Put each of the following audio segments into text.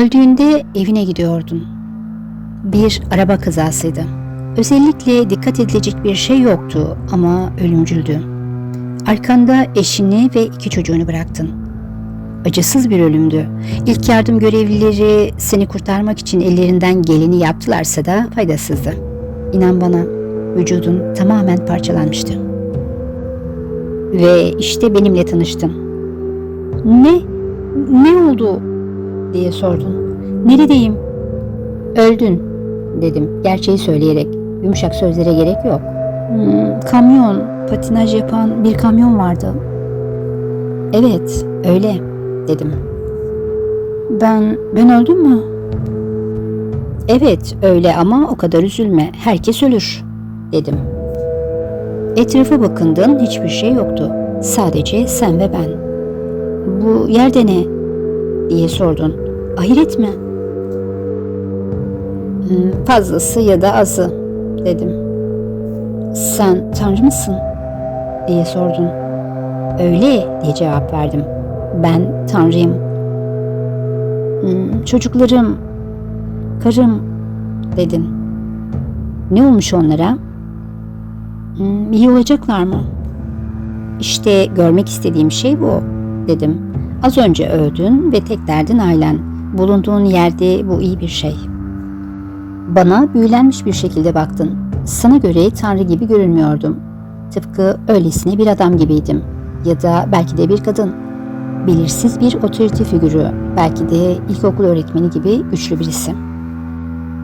Öldüğünde evine gidiyordun. Bir araba kazasıydı. Özellikle dikkat edilecek bir şey yoktu ama ölümcüldü. Arkanda eşini ve iki çocuğunu bıraktın. Acısız bir ölümdü. İlk yardım görevlileri seni kurtarmak için ellerinden geleni yaptılarsa da faydasızdı. İnan bana, vücudun tamamen parçalanmıştı. Ve işte benimle tanıştın. Ne? Ne oldu? Diye sordun. Neredeyim? Öldün dedim gerçeği söyleyerek. Yumuşak sözlere gerek yok. Hmm, kamyon, patinaj yapan bir kamyon vardı. Evet, öyle dedim. Ben, ben öldüm mü? Evet, öyle ama o kadar üzülme. Herkes ölür, dedim. Etrafa bakındın, hiçbir şey yoktu. Sadece sen ve ben. Bu yerde ne? Diye sordun. Ahiret mi? Hmm, Fazlası ya da azı dedim. Sen Tanrı mısın? diye sordun. Öyle diye cevap verdim. Ben Tanrıyım. Hmm, Çocuklarım, karım dedin. Ne olmuş onlara? Hmm, İyi olacaklar mı? İşte görmek istediğim şey bu dedim. Az önce öldün ve tek derdin ailen. Bulunduğun yerde bu iyi bir şey. Bana büyülenmiş bir şekilde baktın. Sana göre Tanrı gibi görünmüyordum. Tıpkı öylesine bir adam gibiydim. Ya da belki de bir kadın. Belirsiz bir otorite figürü. Belki de ilkokul öğretmeni gibi güçlü birisi.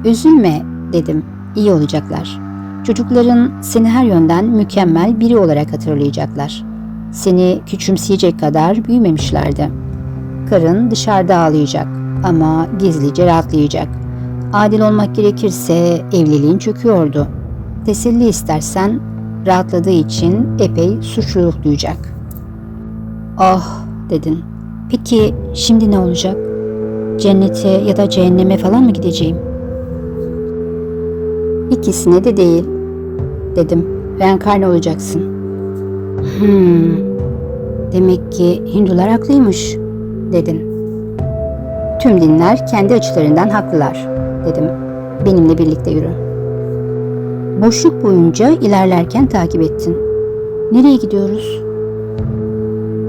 Üzülme dedim. İyi olacaklar. Çocukların seni her yönden mükemmel biri olarak hatırlayacaklar. Seni küçümseyecek kadar büyümemişlerdi. Karın dışarıda ağlayacak ama gizlice rahatlayacak. Adil olmak gerekirse evliliğin çöküyordu. Teselli istersen rahatladığı için epey suçluluk duyacak. Ah dedin. Peki şimdi ne olacak? Cennete ya da cehenneme falan mı gideceğim? İkisine de değil dedim. Reenkarne olacaksın. Hmm. Demek ki Hindular haklıymış dedin. Tüm dinler kendi açılarından haklılar dedim. Benimle birlikte yürü. Boşluk boyunca ilerlerken takip ettin. Nereye gidiyoruz?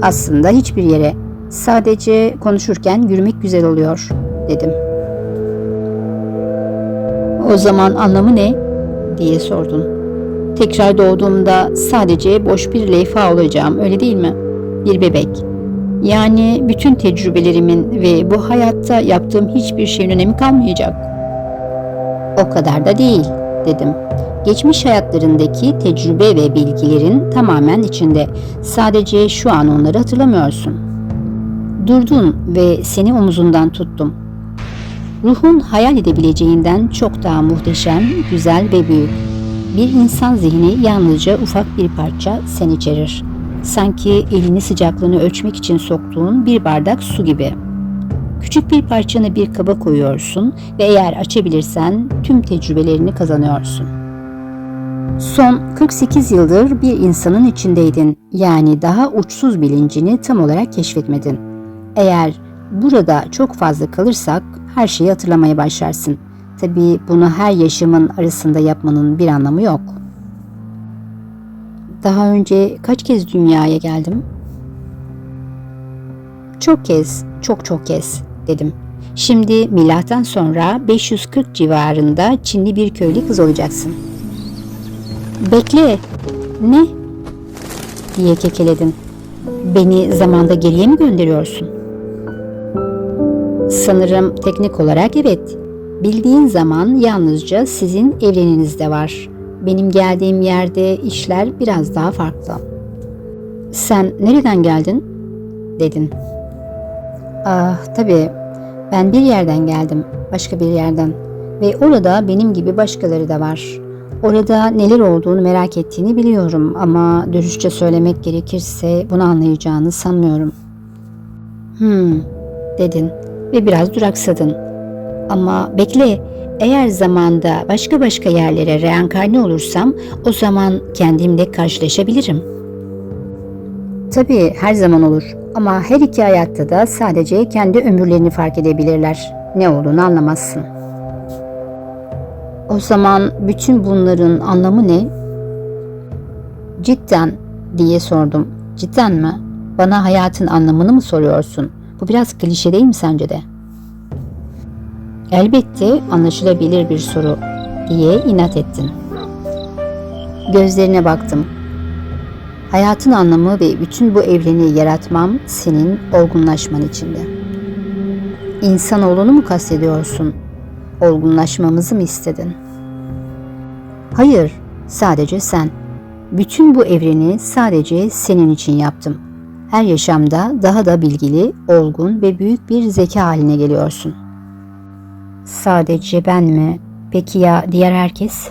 Aslında hiçbir yere. Sadece konuşurken yürümek güzel oluyor dedim. O zaman anlamı ne? diye sordun. Tekrar doğduğumda sadece boş bir leyfa olacağım öyle değil mi? Bir bebek. Yani bütün tecrübelerimin ve bu hayatta yaptığım hiçbir şeyin önemi kalmayacak. O kadar da değil dedim. Geçmiş hayatlarındaki tecrübe ve bilgilerin tamamen içinde. Sadece şu an onları hatırlamıyorsun. Durdun ve seni omuzundan tuttum. Ruhun hayal edebileceğinden çok daha muhteşem, güzel ve büyük. Bir insan zihni yalnızca ufak bir parça sen içerir. Sanki elini sıcaklığını ölçmek için soktuğun bir bardak su gibi. Küçük bir parçanı bir kaba koyuyorsun ve eğer açabilirsen tüm tecrübelerini kazanıyorsun. Son 48 yıldır bir insanın içindeydin. Yani daha uçsuz bilincini tam olarak keşfetmedin. Eğer burada çok fazla kalırsak her şeyi hatırlamaya başlarsın. Tabii bunu her yaşamın arasında yapmanın bir anlamı yok. Daha önce kaç kez dünyaya geldim? Çok kez, çok çok kez dedim. Şimdi milattan sonra 540 civarında Çinli bir köylü kız olacaksın. Bekle. Ne? diye kekeledin. Beni zamanda geriye mi gönderiyorsun? Sanırım teknik olarak evet. Bildiğin zaman yalnızca sizin evreninizde var. Benim geldiğim yerde işler biraz daha farklı. Sen nereden geldin? dedin. Ah tabii ben bir yerden geldim, başka bir yerden. Ve orada benim gibi başkaları da var. Orada neler olduğunu merak ettiğini biliyorum ama dürüstçe söylemek gerekirse bunu anlayacağını sanmıyorum. Hmm, dedin ve biraz duraksadın. Ama bekle, eğer zamanda başka başka yerlere reenkarne olursam o zaman kendimle karşılaşabilirim. Tabii her zaman olur ama her iki hayatta da sadece kendi ömürlerini fark edebilirler. ne olduğunu anlamazsın. O zaman bütün bunların anlamı ne? Cidden diye sordum. Cidden mi? Bana hayatın anlamını mı soruyorsun? Bu biraz klişe değil mi sence de? Elbette anlaşılabilir bir soru diye inat ettin. Gözlerine baktım. Hayatın anlamı ve bütün bu evreni yaratmam senin olgunlaşman içinde. İnsanoğlunu mu kastediyorsun? Olgunlaşmamızı mı istedin? Hayır, sadece sen. Bütün bu evreni sadece senin için yaptım. Her yaşamda daha da bilgili, olgun ve büyük bir zeka haline geliyorsun. Sadece ben mi? Peki ya diğer herkes?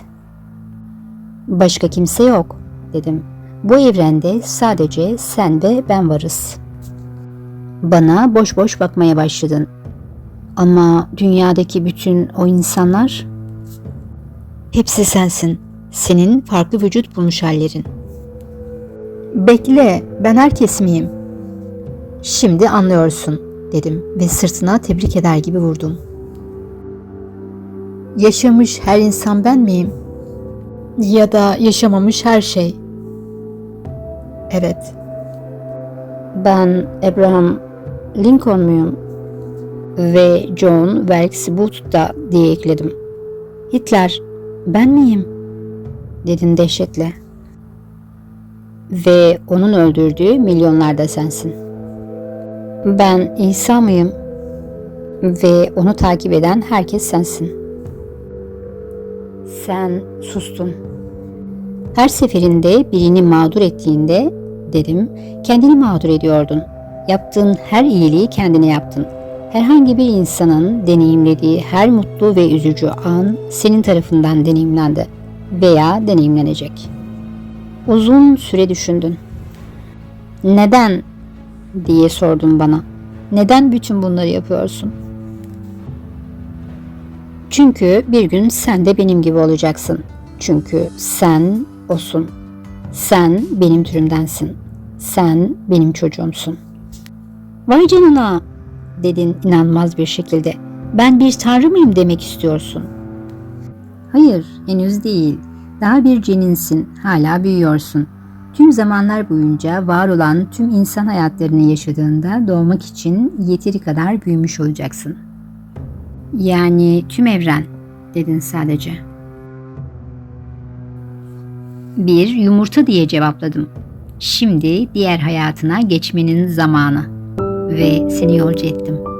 Başka kimse yok, dedim. Bu evrende sadece sen ve ben varız. Bana boş boş bakmaya başladın. Ama dünyadaki bütün o insanlar hepsi sensin. Senin farklı vücut bulmuş hallerin. Bekle, ben herkes miyim? Şimdi anlıyorsun, dedim ve sırtına tebrik eder gibi vurdum. Yaşamış her insan ben miyim? Ya da yaşamamış her şey? Evet. Ben Abraham Lincoln muyum? Ve John Wilkes Booth da diye ekledim. Hitler ben miyim? Dedin dehşetle. Ve onun öldürdüğü milyonlarda sensin. Ben İsa mıyım? Ve onu takip eden herkes sensin. Sen sustun. Her seferinde birini mağdur ettiğinde dedim kendini mağdur ediyordun. Yaptığın her iyiliği kendine yaptın. Herhangi bir insanın deneyimlediği her mutlu ve üzücü an senin tarafından deneyimlendi veya deneyimlenecek. Uzun süre düşündün. Neden diye sordun bana. Neden bütün bunları yapıyorsun? Çünkü bir gün sen de benim gibi olacaksın. Çünkü sen osun. Sen benim türümdensin. Sen benim çocuğumsun. Vay canına dedin inanmaz bir şekilde. Ben bir tanrı mıyım demek istiyorsun. Hayır, henüz değil. Daha bir ceninsin, hala büyüyorsun. Tüm zamanlar boyunca var olan tüm insan hayatlarını yaşadığında doğmak için yeteri kadar büyümüş olacaksın. Yani tüm evren, dedin sadece. Bir yumurta diye cevapladım. Şimdi diğer hayatına geçmenin zamanı ve seni yolcu ettim.''